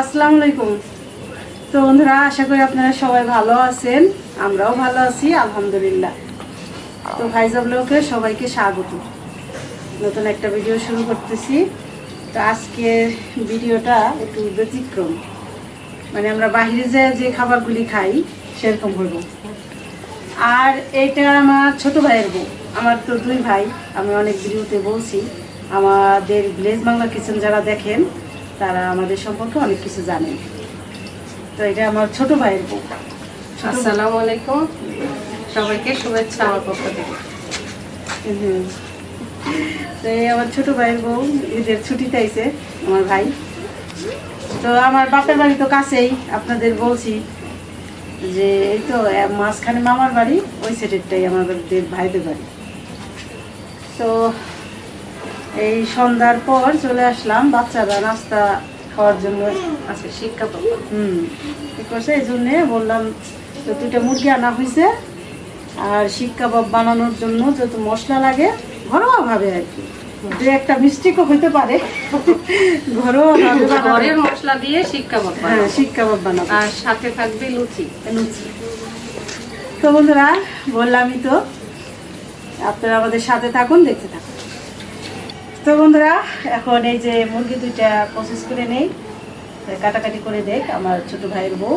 আসসালামু আলাইকুম। তো বন্ধুরা, আশা করি আপনারা সবাই ভালো আছেন। আমরাও ভালো আছি, আলহামদুলিল্লাহ। তো ভাইজা ব্লকে সবাইকে স্বাগত। নতুন একটা ভিডিও শুরু করতেছি। তো আজকের ভিডিওটা একটু ব্যতিক্রম। মানে আমরা বাইরে যে যে খাবারগুলি খাই, সেরকম হইব। আর এটা আমার ছোট ভাইয়ের বউ। আমার তো দুই ভাই। আমি অনেক ভিডিওতে বলছি। আমাদের ভিলেজ বাংলা কিচেন যারা দেখেন তারা আমাদের সম্পর্কে অনেক কিছু জানেন তো এটা আমার ছোট ভাইয়ের বউ। আসসালামু আলাইকুম। সবাইকে শুভেচ্ছা আমার পক্ষ থেকে। তো আমার ছোট ভাইয়ের বউ ঈদের ছুটিতে আইছে আমার ভাই। তো আমার বাপের বাড়ি তো কাছেই আপনাদের বলছি যে এই তো মাঝখানে মামার বাড়ি ওই সেটেরটাই আমাদের ভাইদের বাড়ি। তো এই সন্ধ্যার পর চলে আসলাম বাচ্চারা নাস্তা খাওয়ার জন্য আচ্ছা শিক্ষা হুম ঠিক করছে এই জন্যে বললাম তো দুইটা মুরগি আনা হয়েছে আর শিক কাবাব বানানোর জন্য যত মশলা লাগে ঘরোয়াভাবে আর কি। দু একটা মিস্টেকও হইতে পারে ঘরোয়াভাবে বানানো- ঘরের মশলা দিয়ে শিক্ষা পাবো হ্যাঁ শিক কাবাব বানাবো আর সাথে থাকবে লুচি। লুচি। তো বন্ধুরা বললামই তো আপনারা আমাদের সাথে থাকুন দেখতে থাকুন। তো বন্ধুরা এখন এই যে মুরগি দুইটা প্রসেস করে নেই কাটাকাটি করে দেখ আমার ছোট ভাইয়ের বউ।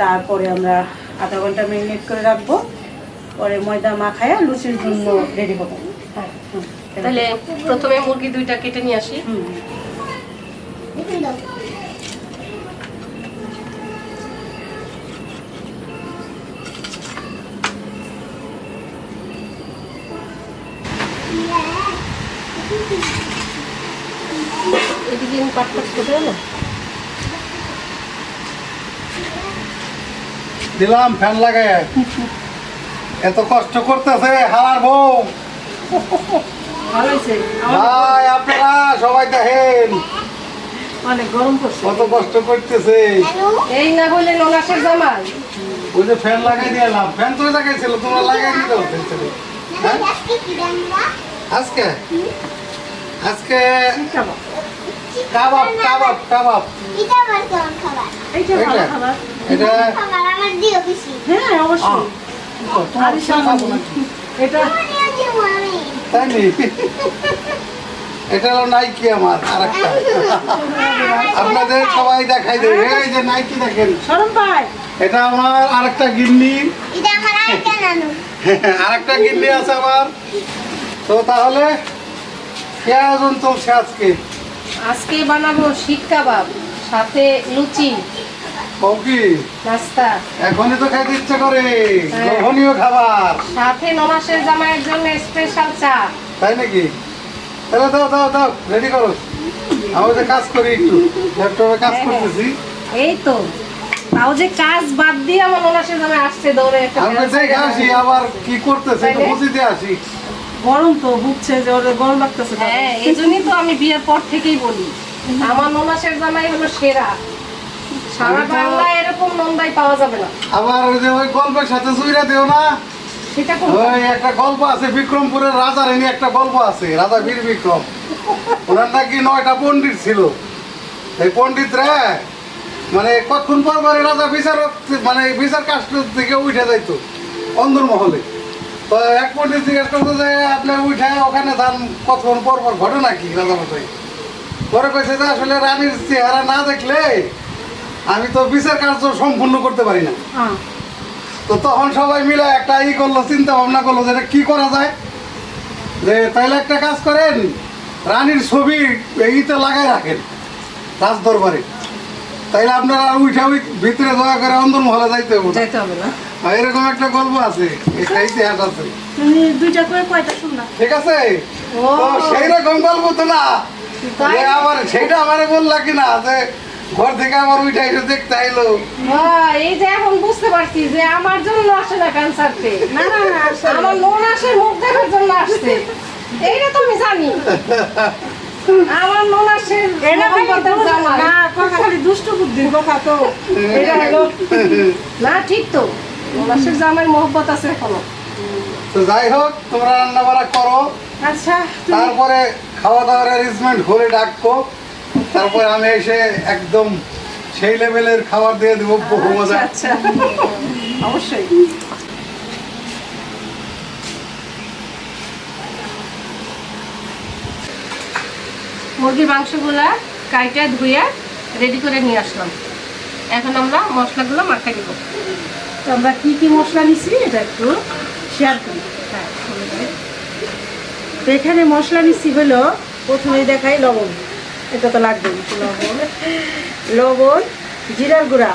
তারপরে আমরা আধা ঘণ্টা ম্যারিনেট করে রাখব পরে ময়দা মাখায় লুচির জন্য রেডি হব হ্যাঁ তাহলে প্রথমে মুরগি দুইটা কেটে নিয়ে আসি। হুম। দিলাম ফ্যান লাগায়। এত কষ্ট করতেছে হালার বউ। ভাই আপনারা সবাই দেখেন। কত কষ্ট করতেছে। এই না বলে ননাসের জামাই। ওই যে ফ্যান লাগাই দিলাম ফ্যান তো লাগাইছিল তোমরা লাগাই দিতে হচ্ছে হ্যাঁ? আজকে? আজকে কাবাব কাবাব কাবাব কাবাব। এটা আমার কেমন খাবার। এইটা ভালো খাবার। এটা? খাবার আমার দিও বেশি। হ্যাঁ অবশ্যই। তোমার খাব এটা? নিয়ে যাব আমি। তাই নি এটা হলো নাইকি আমার আরেকটা। আপনাদের সবাই দেখাই দেবে। এই যে নাইকি দেখেন। ভাই এটা আমার আরেকটা গিন্নি। এটা আমার আরেকটা নানু। আরেকটা গিন্নি আছে আমার। তো তাহলে কে আয়োজন চলছে আজকে? আজকে বানাবো শিক কাবাব সাথে লুচি। কও কি নাস্তা। এখনই তো খেতে ইচ্ছে করে। হ্যাঁ। লোভনীয় খাবার। সাথে ননাসের জামাইয়ের জন্য স্পেশাল চা। তাই নাকি? তাহলে দাও দাও দাও রেডি করো। আমি যে কাজ করি একটু। ল্যাপটপে কাজ হ্যাঁ, হ্যাঁ। করতেছি। এই তো। তাও যে কাজ বাদ দিয়ে আমার ননাসের জামাই আসছে দৌড়ে একটা আমি দেখে আসি আবার কি করতেছে তাইলে? বুঝিতে আসি। গরম তো বুঝছে যে ওদের গরম লাগতেছে। হ্যাঁ এই জন্যই তো আমি বিয়ের পর থেকেই বলি। আমার ননাসের জামাই হলো সেরা। সারা বাংলায় এরকম নন্দাই পাওয়া যাবে না। আবার ওই যে ওই গল্পের সাথে জুইরা দিও না? সেটা কোন ওই একটা গল্প আছে বিক্রমপুরের রাজার এনে একটা গল্প আছে রাজা বীর বিক্রম। ওনার নাকি নয়টা পণ্ডিত ছিল। এই পণ্ডিতরা মানে কতক্ষণ পর পরে রাজা বিচারক মানে বিচার কাষ্ট থেকে উঠে যাইতো অন্দর মহলে তো এক পণ্ডিত জিজ্ঞেস করতো যে আপনি উঠে ওখানে যান কতক্ষণ পর পর ঘটে নাকি রাজা মশাই পরে কইছে যে আসলে রানীর চেহারা না দেখলে আমি তো বিচার কার্য সম্পূর্ণ করতে পারি না। তো তখন সবাই মিলে একটা ই করল চিন্তা ভাবনা করল যে এটা কি করা যায়? যে তাইলে একটা কাজ করেন রানীর ছবি ইতে লাগাই রাখেন রাজ দরবারে তাইলে আপনারা আর উঠে ওই ভিতরে দয়া করে অন্দর মহলে যাইতে হবে না। যাইতে হবে না। এরকম একটা গল্প আছে একটা ইতিহাস আছে। তুমি দুইটা করে কয়টা শুনলা ঠিক আছে? ও। সেই রকম গল্প তো না? আবার সেটা আমারে বললা কিনা যে ঘর থেকে আবার উঠে এসে দেখতে আইলো। এই যে এখন বুঝতে পারছি যে আমার জন্য আসে না ক্যান্সারতে না না আমার ননাসের মুখ দেখার জন্য আসছে। এইটা তো আমি জানি। আমার না, কথা খালি দুষ্ট বুদ্ধির কথা তো। এটা হলো না ঠিক তো। জামাই মহব্বত আছে এখনও। তো যাই হোক তোমরা রান্না বাড়া করো। আচ্ছা তারপরে খাওয়া দাওয়ার অ্যারেঞ্জমেন্ট হলে ডাকবো। তারপরে আমি এসে একদম সেই লেভেলের খাবার দিয়ে দেবো বহু মজা। আচ্ছা। অবশ্যই। মুরগির মাংসগুলা কাইটা ধুয়ে রেডি করে নিয়ে আসলাম। এখন আমরা মশলাগুলো মাখাই দিব তো আমরা কী কী মশলা নিছি এটা একটু শেয়ার করি। হ্যাঁ তো এখানে মশলা নিচ্ছি হলো প্রথমে দেখাই লবণ। এটা তো লাগবেই। লবণ। লবণ জিরার গুঁড়া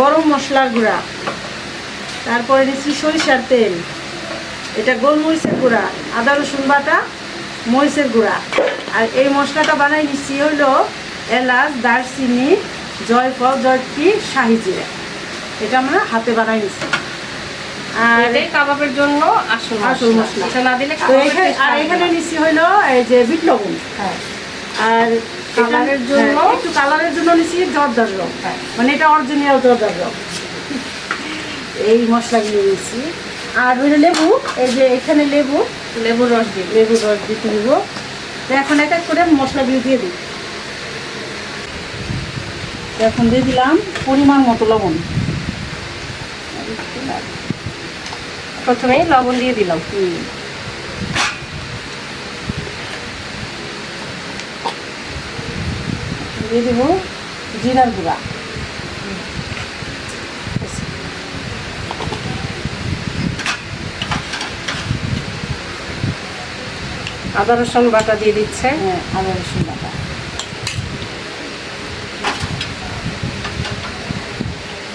গরম মশলার গুঁড়া। তারপরে নিচ্ছি সরিষার তেল। এটা গোলমরিচের গুঁড়া আদা রসুন বাটা মরিচের গুঁড়া আর এই মশলাটা বানাই নিচ্ছি হলো এলাচ দারচিনি জয়ফল জয়ত্রী শাহি জিরা এটা আমরা হাতে বানাই নিচ্ছি আর কাবাবের জন্য আসল আসল মশলা। এটা না দিলে আর এখানে না। নিচ্ছি হলো এই যে বিট লবণ হ্যাঁ আর কালারের জন্য? হ্যাঁ, একটু কালারের জন্য নিচ্ছি জর্দার রং হ্যাঁ। মানে এটা অরিজিনাল জর্দার রং এই মশলাগুলো নিচ্ছি আর হইল লেবু এই যে এখানে লেবু লেবুর রস দিই লেবুর রস দিতে দিব তো এখন এক এক করে মশলাগুলো দিয়ে দিই। এখন দিয়ে দিলাম পরিমাণ মতো লবণ। প্রথমেই লবণ দিয়ে দিলাম। দিয়ে দেব জিরার গুঁড়া। আদা রসুন বাটা দিয়ে দিচ্ছে। হ্যাঁ আদা রসুন বাটা।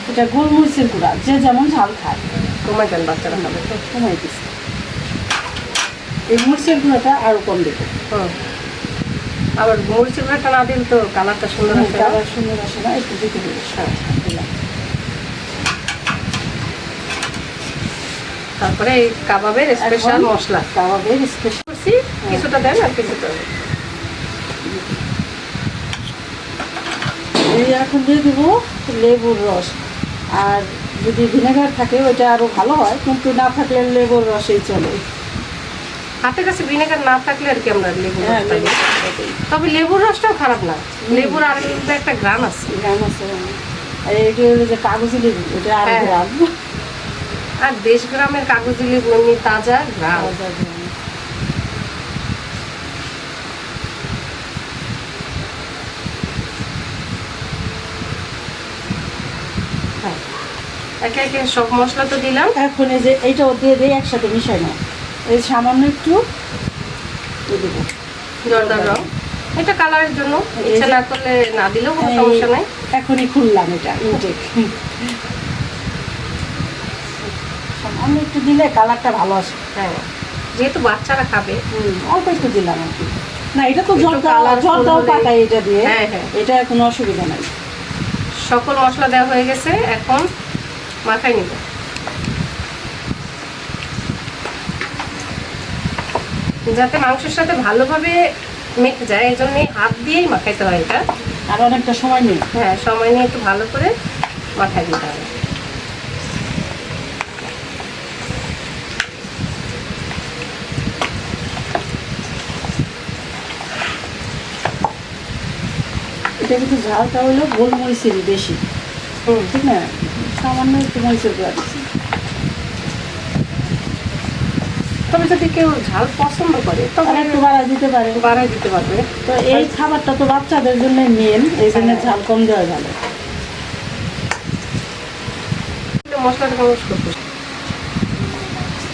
এটা গোলমরিচের গুঁড়া যে যেমন ঝাল খায়। কমাই দেন বাচ্চারা খাবে। তো কমাই দিচ্ছি। এই মরিচের গুঁড়াটা আরও কম দেবো। হুম। আবার মরিচের ভাটা না দিলে তো কালারটা সুন্দর আসে না। কালার সুন্দর আসে না একটু দিতে দেবো। হ্যাঁ তারপরে এই কাবাবের স্পেশাল মশলা। কাবাবের স্পেশাল করছি কিছুটা দেন আর কিছুটা। এই এখন দিয়ে দেবো লেবুর রস। আর যদি ভিনেগার থাকে ওইটা আরও ভালো হয় কিন্তু না থাকলে লেবুর রসেই চলে। হাতের কাছে ভিনেগার না থাকলে আর কি আমরা লেবুর হ্যাঁ তবে লেবুর রসটাও খারাপ না। লেবুর আর কিন্তু একটা গ্রাম আছে। গ্রাম আছে আর এইটা হলো যে কাগজি লেবু এটা আর হ্যাঁ। গ্রাম আর দেশ গ্রামের কাগজি লেবু এমনি তাজা গ্রাম একে একে সব মশলা তো দিলাম। এখন এই যে এইটাও দিয়ে দিই একসাথে মিশাই না এই সামান্য একটু দিয়ে দেবো। জর্দার রং এটা কালারের জন্য। ইচ্ছা না করলে না দিলেও কোনো সমস্যা নাই। এখনই খুললাম এটা ইনটেক সামান্য একটু দিলে কালারটা ভালো আসে। হ্যাঁ যেহেতু বাচ্চারা খাবে। অল্প একটু দিলাম আর কি। না এটা তো জর্দা জর্দাও পাকাই এটা দিয়ে। হ্যাঁ, হ্যাঁ। এটা কোনো অসুবিধা নাই। সকল মশলা দেওয়া হয়ে গেছে। এখন মাখাই নিব। যাতে মাংসের সাথে ভালোভাবে মেখে যায় এই জন্যই হাত দিয়েই মাখাইতে হয় এটা। আর অনেকটা সময় নেই হ্যাঁ সময় নিয়ে একটু ভালো করে মাখাই দিতে হবে। এটা কিন্তু ঝালটা হলো গোলমরিচেরই বেশি। হুম। ঠিক না? সামান্য একটু মরিচের গুঁড়া দিচ্ছি। তবে যদি কেউ ঝাল পছন্দ করে তবে একটু বাড়া দিতে পারে। বাড়াই দিতে পারবে। তো এই খাবারটা তো বাচ্চাদের জন্য মেন এই জন্য হ্যাঁ। ঝাল কম দেওয়া মশলাটা করতে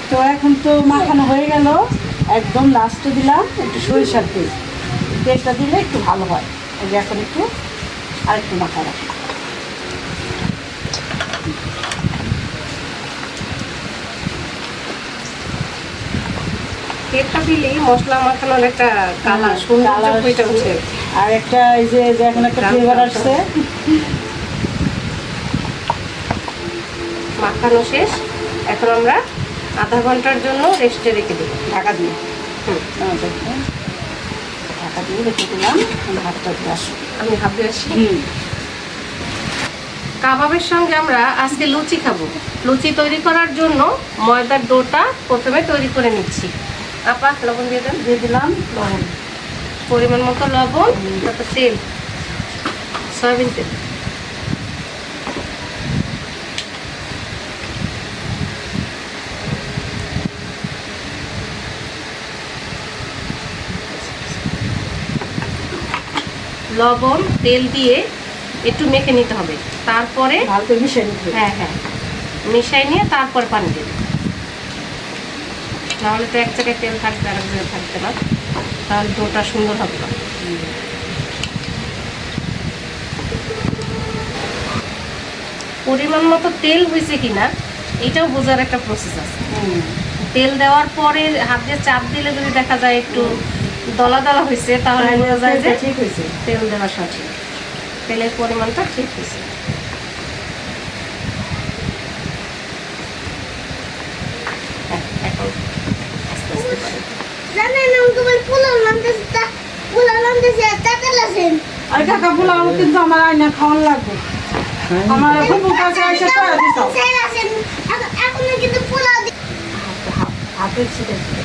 তো এখন তো মাখানো হয়ে গেল। একদম লাস্টে দিলাম একটু সরিষার তেল। তেলটা দিলে একটু ভালো হয়। এই যে এখন একটু আর একটু মাখা রাখি তেলটা মশলা মাখানোর একটা কালার উঠে। আর একটা এই যে যে এখন একটা ফ্লেভার আসছে। মাখানো শেষ। এখন আমরা আধা ঘণ্টার জন্য রেস্টে রেখে দেবো ঢাকা দিয়ে। হুম, ঢাকা দিয়ে রেখে দিলাম। দিয়ে আসো আমি আসি কাবাবের সঙ্গে আমরা আজকে লুচি খাব। লুচি তৈরি করার জন্য ময়দার ডোটা প্রথমে তৈরি করে নিচ্ছি। আপা লবণ দিয়ে দেন। দিয়ে দিলাম লবণ। পরিমাণ মতো লবণ তারপর তেল। সয়াবিন তেল। লবণ তেল দিয়ে একটু মেখে নিতে হবে। তারপরে ভালো করে মিশিয়ে নিতে হ্যাঁ হ্যাঁ। মিশাই নিয়ে তারপর পানি দেবে। নাহলে তো এক জায়গায় তেল থাকবে আর এক জায়গায় থাকবে না। তাহলে ডোটা সুন্দর হবে না। পরিমাণ মতো তেল হয়েছে কিনা এটাও বোঝার একটা প্রসেস আছে। তেল দেওয়ার পরে হাত দিয়ে চাপ দিলে যদি দেখা যায় একটু দলা দলা হয়েছে তাহলে বোঝা যায় যে ঠিক হয়েছে। তেল দেওয়া সঠিক। তেলের পরিমাণটা ঠিক হয়েছে। হ্যাঁ, এখন জানেন আমি তোমার পোলাও নামতেছে পোলাও নামতেছে তাকালাছেন আর কাকা পোলাও কিন্তু আমার আয়না খাওয়ান লাগবে। আমার ফুপুর কাছে এসে করে দিতাম এখন কিন্তু পোলাও দি- হাতের ছিটে ছিটে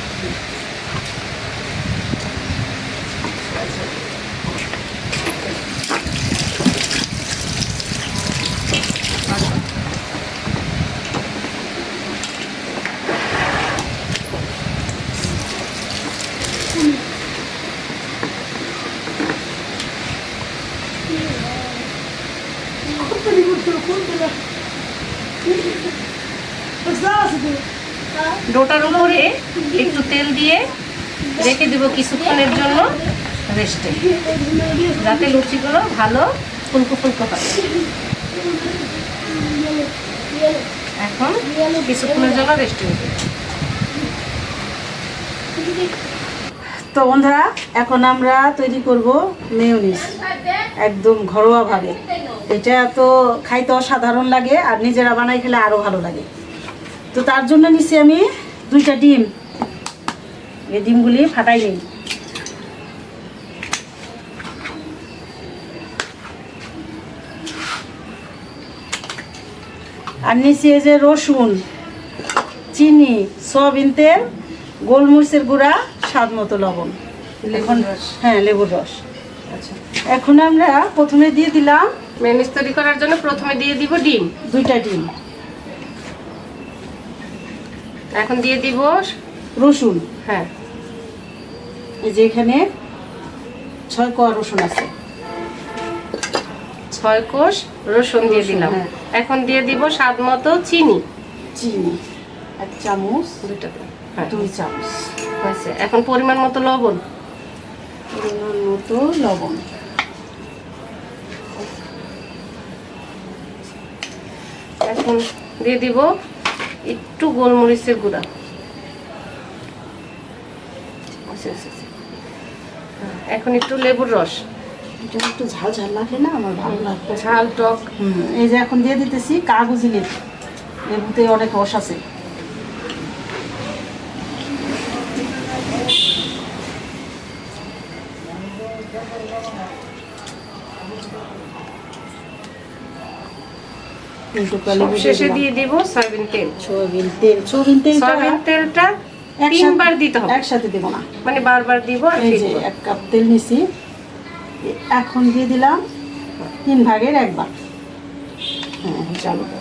ডোটার উপরে একটু তেল দিয়ে রেখে দেবো কিছুক্ষণের জন্য রেস্টে। যাতে লুচিগুলো ভালো ফুলকো ফুলকো হয়। এখন কিছুক্ষণের জন্য রেস্টে দেবো তো বন্ধুরা, এখন আমরা তৈরি করব মেয়োনিজ, একদম ঘরোয়াভাবে। এটা তো খাইতে অসাধারণ লাগে আর নিজেরা বানাই খেলে আরও ভালো লাগে। তো তার জন্য নিছি আমি দুইটা ডিম। এই ডিমগুলি ফাটাই নিই আর নিচে এই যে রসুন চিনি সয়াবিন তেল গোলমরিচের গুঁড়া স্বাদ মতো লবণ। এখন হ্যাঁ লেবুর রস। আচ্ছা। এখন আমরা প্রথমে দিয়ে দিলাম মেনিস তৈরি করার জন্য প্রথমে দিয়ে দিব ডিম? দুইটা ডিম। এখন দিয়ে দিব রসুন। হ্যাঁ। এই যে এখানে ছয় কোয়া রসুন আছে। ছয় কোষ রসুন দিয়ে দিলাম। হ্যাঁ। এখন দিয়ে দিব স্বাদ মতো চিনি। চিনি এক চামচ দিন। হ্যাঁ। দুই চামচ। হয়েছে। এখন পরিমাণ মতো লবণ। পরিমাণ মতো লবণ। এখন দিয়ে দিব একটু গোলমরিচের গুঁড়া। আচ্ছা, আচ্ছা, আচ্ছা। এখন একটু লেবুর রস। এটা একটু ঝাল ঝাল লাগে না? আমার ভালো লাগবে ঝাল টক। এই যে এখন দিয়ে দিতেছি কাগজি লেবু। লেবুতে অনেক রস আছে। শেষে দিয়ে দিব সয়াবিন তেল। সয়াবিন তেল। সয়াবিন তেলটা সয়াবিন তেলটা তিনবার দিতে হবে। একসাথে দেবো না। মানে বারবার দিব এই যে এক কাপ তেল নিছি। এখন দিয়ে দিলাম তিন ভাগের এক ভাগ। হ্যাঁ চালু করো।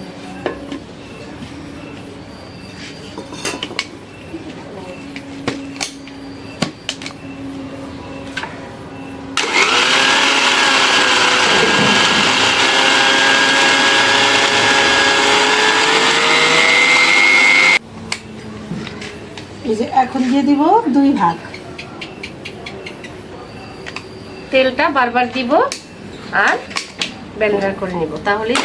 এই যে এখন দিয়ে দিব দুই ভাগ। তেলটা বারবার দিব আর ব্যালেন্ডার করে নিব। তাহলেই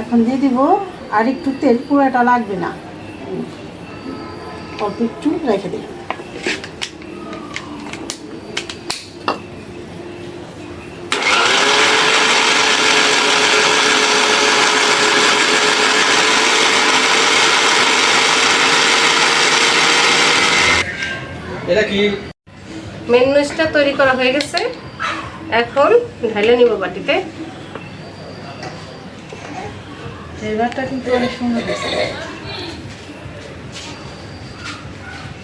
এখন দিয়ে দিব আর একটু তেল পুরোটা লাগবে না। অল্প একটু রেখে দিই এটা কি? মেন তৈরি করা হয়ে গেছে। এখন ঢালে নিব বাটিতে। ফ্লেভারটা কিন্তু অনেক সুন্দর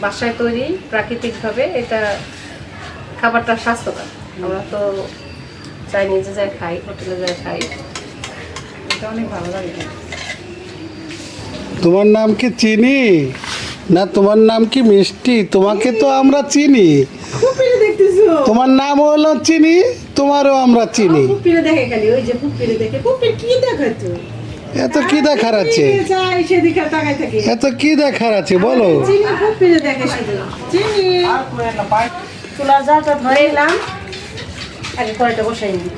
বাসায় তৈরি প্রাকৃতিকভাবে এটা খাবারটা স্বাস্থ্যকর। আমরা তো চাইনিজে যাই খাই হোটেলে যাই খাই। এটা অনেক ভালো লাগে। তোমার নাম কি চিনি? না তোমার নাম কি মিষ্টি? তোমাকে তো আমরা চিনি। তোমার নাম হলো চিনি তোমারও আমরা চিনি। দেখে খালি ওই যে দেখে। কি দেখাতো এত কি দেখার আছে? যাই সেদিকে এত কি দেখার আছে বলো। কড়াইটা বসাই নিই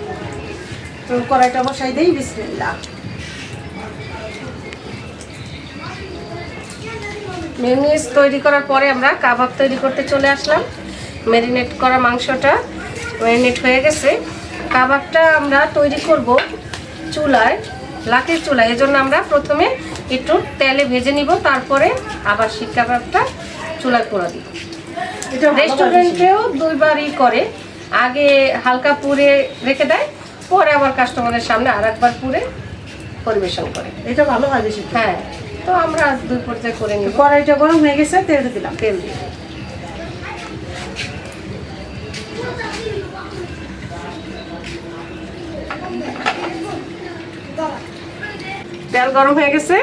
কড়াইটা বসাই দেই বিসমিল্লাহ। মেনুইস তৈরি করার পরে আমরা কাবাব তৈরি করতে চলে আসলাম। ম্যারিনেট করা মাংসটা ম্যারিনেট হয়ে গেছে। কাবাবটা আমরা তৈরি করব চুলায়। লাঠির চুলায় এজন্য আমরা প্রথমে একটু তেলে ভেজে নিব তারপরে আবার শিক কাবাবটা চুলায় পোড়া দিব। এটা রেস্টুরেন্টেও দুইবারই করে। আগে হালকা পুড়ে রেখে দেয় পরে আবার কাস্টমারের সামনে আর একবার পুড়ে পরিবেশন করে। এটা ভালো হয় বেশি। হ্যাঁ তো আমরা আজ দুই পর্যায়ে করে নিব। কড়াইটা গরম হয়ে গেছে তেল দিলাম। তেল দিয়ে। তেল গরম হয়ে গেছে।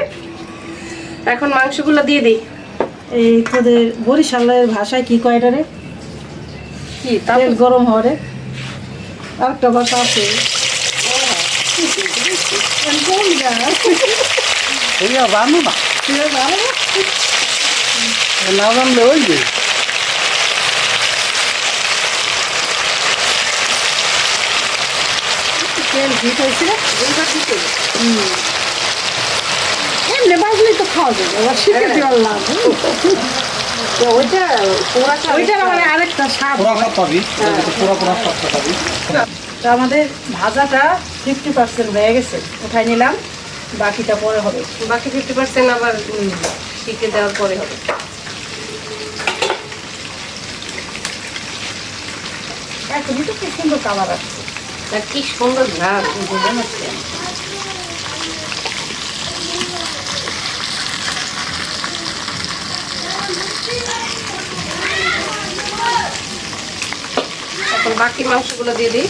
এখন মাংসগুলো দিয়ে দিই। এই তোদের বরিশালের ভাষায় কি কয় এটা রে? কি তেল গরম হওয়ারে আরেকটা ভাষা আছে। এইয়া জানো না? না জানলে ওই যে। তেল হিট হয়েছে এমনি বাজলেই তো খাওয়া যাবে আবার ওইটা পোড়া মানে আরেকটা স্বাদ। পাবি পুরা পুরা সবটা পাবি তো আমাদের ভাজাটা ফিফটি পার্সেন্ট হয়ে গেছে উঠাই নিলাম বাকিটা পরে হবে। বাকি ফিফটি পার্সেন্ট আবার শিখে দেওয়ার পরে হবে। এখনই তো খুব সুন্দর কালার আসছে কি সুন্দর ঘ্রাণ হচ্ছে এখন বাকি মাংসগুলো দিয়ে দিই।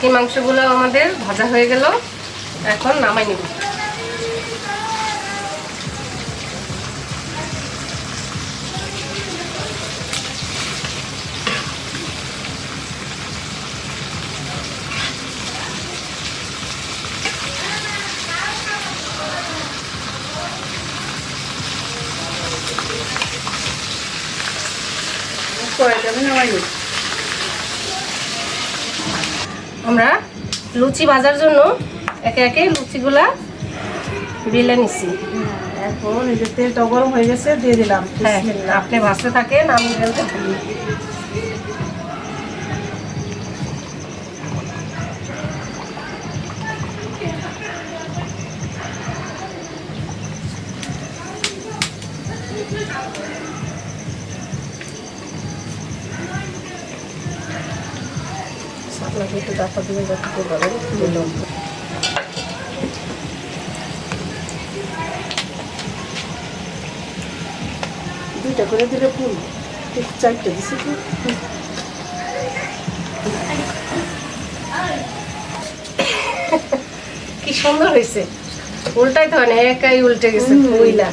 বাকি মাংসগুলো আমাদের ভাজা হয়ে গেল। এখন নামাই নেব। কড়াইটা আমি নামাই নিই। আমরা লুচি ভাজার জন্য একে একে লুচিগুলা বেলে নিছি। এখন এই যে তেলটা গরম হয়ে গেছে দিয়ে দিলাম। হ্যাঁ আপনি ভাজতে থাকেন আমি বেলতে থাকি দিয়ে যাতে পারেন দিলাম দুইটা করে দিলে ফুল। ঠিক চারটে দিছি তো কি সুন্দর হয়েছে। উল্টাই তো হয় না একাই উল্টে গেছে মহিলা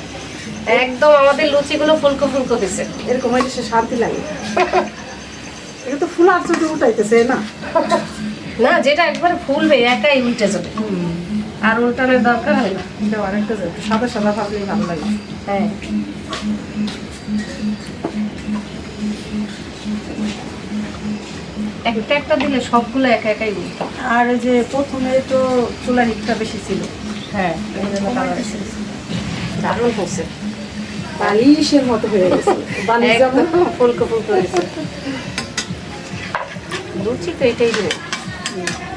একদম আমাদের লুচিগুলো ফুলকো ফুলকো হয়েছে। এরকম সে শান্তি লাগে। এটা তো ফুল আর উঠাইতেছে না? না যেটা একবারে ফুলবে একাই উল্টে যাবে। আর উল্টানোর দরকার হয় না এটা অনেকটা যাবে। সাদা সাদা ভাবলেই ভালো লাগে। হ্যাঁ। একটা একটা দিলে সবগুলো একা একাই উঠবে আর এই যে প্রথমে তো চুলার হিটটা বেশি ছিল। হ্যাঁ। দারুণ হচ্ছে বালিশের মতো হয়ে গেছে। বালিশ ফুলকো ফুলকো হয়েছে। লুচি তো এটাই দেবে। Thank you.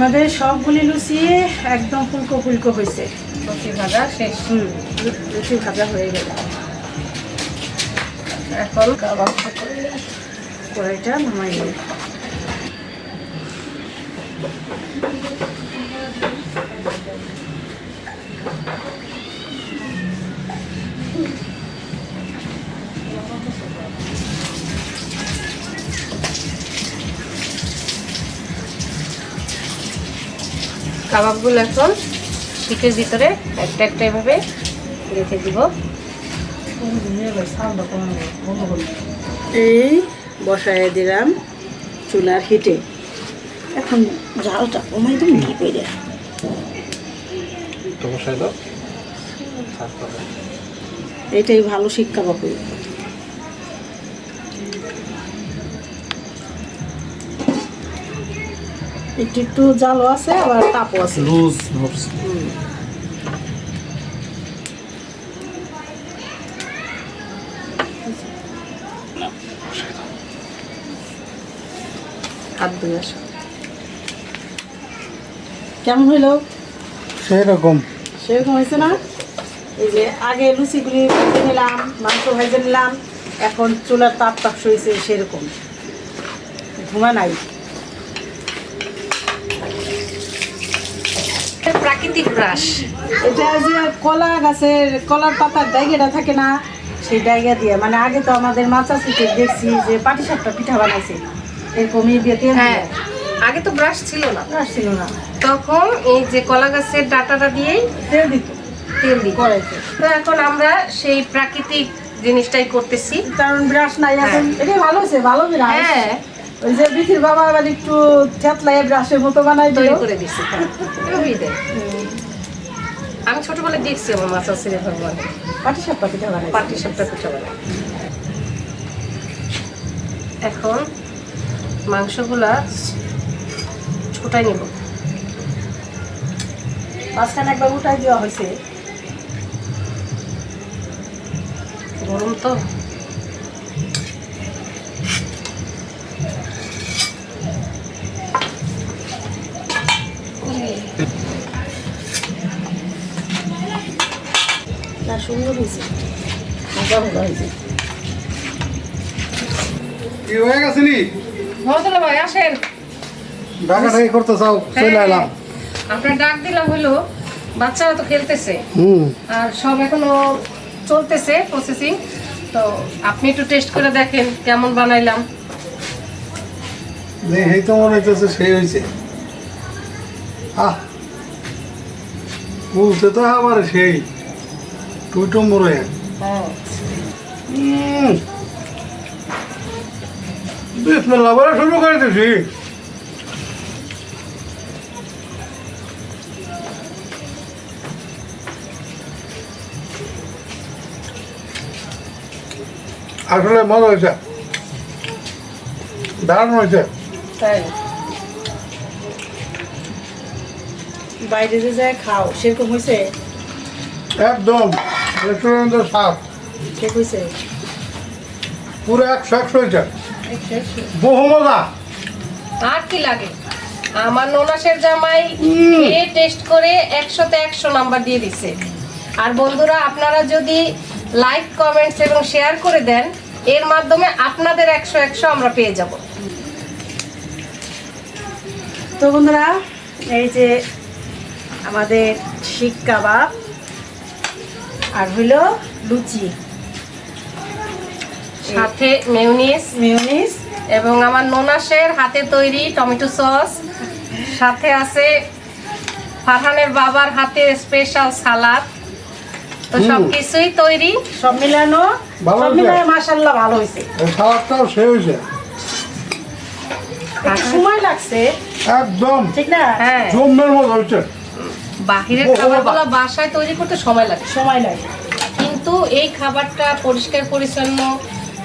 আমাদের সবগুলি লুচি একদম ফুলকো ফুলকো হয়েছে। লুচি ভাজা শেষ। হুম লুচি ভাজা হয়ে গেল। এখন। কড়াইটা নামাই কাবাবগুলো এখন শিকের ভিতরে একটা একটা এভাবে রেখে দিব। এই বসায় দিলাম চুলার হিটে। এখন জালটা কমাই দিন না করে তো এটাই ভালো শিক্ষা পাবে একটু একটু জালও আছে আবার তাপও আছে। লুজ ধরছে হাত ধুয়ে আসো। কেমন হইল? সেরকম। সেরকম হয়েছে না? এই যে আগে লুচিগুলি ভেজে নিলাম মাংস ভেজে নিলাম এখন চুলার তাপ তাপ সইছে সেরকম। ঘুমা নাই। প্রাকৃতিক ব্রাশ। এটা যে কলা গাছের কলার পাতার ডাইগেটা থাকে না সেই ডাইগা দিয়ে। মানে আগে তো আমাদের মাচা থেকে দেখছি যে পাটি সাপটা পিঠা বানাইছে। এরকমই দিয়ে তেল হ্যাঁ আগে তো ব্রাশ ছিল না। ব্রাশ ছিল না। তখন এই যে কলা গাছের ডাটাটা দিয়েই তেল দিত। তেল দিই কড়াইতে। তো এখন আমরা সেই প্রাকৃতিক জিনিসটাই করতেছি। কারণ ব্রাশ নাই এখন। এটাই ভালো হয়েছে ভালো ব্রাশ। হ্যাঁ। ওই যে বিথির বাবা আবার একটু ব্রাশের মতো বানাই তৈরি করে দিচ্ছি হ্যাঁ। আমি ছোটবেলায় দেখছি আমার মাথা ছেড়ে ভগবান পাটি সাপটা পিঠা বানাই। পাটি সাপটা পিঠা এখন মাংসগুলা ছোটাই নেব। মাঝখানে একবার উঠাই দেওয়া হয়েছে। গরম তো। না সুন্দর হয়েছে। মজা ভালো হয়েছে। কি হয়ে গেছে নি? মহতলা ভাই আসেন। ঢাকাটাকি করতে চাও? চলে এলাম। আপনার ডাক দিলাম হলো বাচ্চারা তো খেলতেছে। হুম। আর সব এখনও চলতেছে প্রসেসিং তো আপনি একটু টেস্ট করে দেখেন কেমন বানাইলাম। এই তো মনে সেই হয়েছে আহ বলছে তো আবার সেই তুই তো মরে হ্যাঁ বিসমিল্লাহ বলে শুরু করে দিছি। আসলে মজা হয়েছে। দারুণ হয়েছে। তাই। বাইরে যে যায় খাও সেরকম হয়েছে? একদম রেস্টুরেন্টের স্বাদ। ঠিক হয়েছে? পুরো একশো একশো হয়েছে। বহু মজা। আর কি লাগে? আমার ননাসের জামাই। খেয়ে টেস্ট করে একশোতে একশো নাম্বার দিয়ে দিছে। আর বন্ধুরা আপনারা যদি লাইক কমেন্টস এবং শেয়ার করে দেন এর মাধ্যমে আপনাদের একশো একশো আমরা পেয়ে যাব। তো বন্ধুরা এই যে আমাদের শিক কাবাব আর হইল লুচি। সাথে মেয়নিস মিউনিস এবং আমার ননাসের হাতে তৈরি টমেটো সস। সাথে আছে ফারহানের বাবার হাতে স্পেশাল সালাদ। তো সব কিছুই তৈরি। সব মিলানো ভালো সব হয়েছে? মিলানো মাসাল্লাহ ভালো হয়েছে। সালাদটাও সে হয়েছে। সময় লাগছে। একদম। ঠিক না? হ্যাঁ। জমের মতো হচ্ছে বাহিরের খাবারগুলো বাসায় তৈরি করতে সময় লাগে। সময় লাগে। কিন্তু এই খাবারটা পরিষ্কার পরিচ্ছন্ন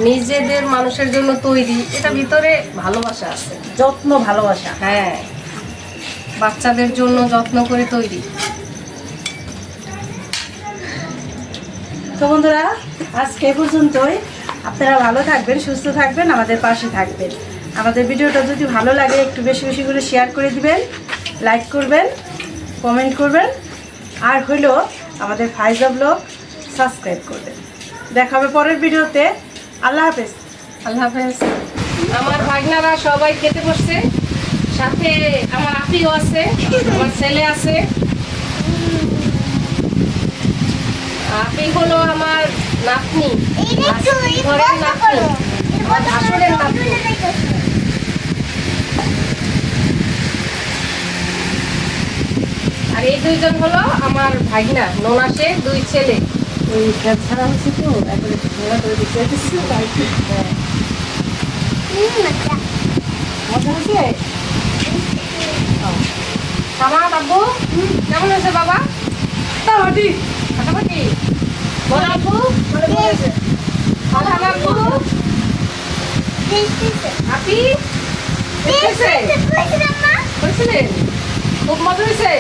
নিজেদের মানুষের জন্য তৈরি এটা ভিতরে ভালোবাসা আছে। যত্ন ভালোবাসা। হ্যাঁ। বাচ্চাদের জন্য যত্ন করে তৈরি। তো বন্ধুরা আজকে এ পর্যন্তই। আপনারা ভালো থাকবেন সুস্থ থাকবেন আমাদের পাশে থাকবেন। আমাদের ভিডিওটা যদি ভালো লাগে একটু বেশি বেশি করে শেয়ার করে দিবেন লাইক করবেন। কমেন্ট করবেন। আর হইল আমাদের ফাইজা ব্লগ সাবস্ক্রাইব করবেন। দেখা হবে পরের ভিডিওতে। আল্লাহ হাফেজ। আল্লাহ হাফেজ। আমার ভাগনারা সবাই খেতে বসছে। সাথে আমার আপিও আছে আমার ছেলে আছে। আপি হলো আমার নাতনি। ঘরের নাতনি। আমার নাতনি। আর এই দুইজন হলো আমার ভাগনা ননাসে দুই ছেলে। ওই ছাড়া হচ্ছে তো একবারে ঠান্ডা করে দিতে মজা হচ্ছে? বাবা বাবু কেমন আছে বাবা? মোটামুটি ফাটাফাটি বল আব্বু। বাবা আব্বু। আপি হয়েছে হয়েছিলেন খুব মজা হয়েছে?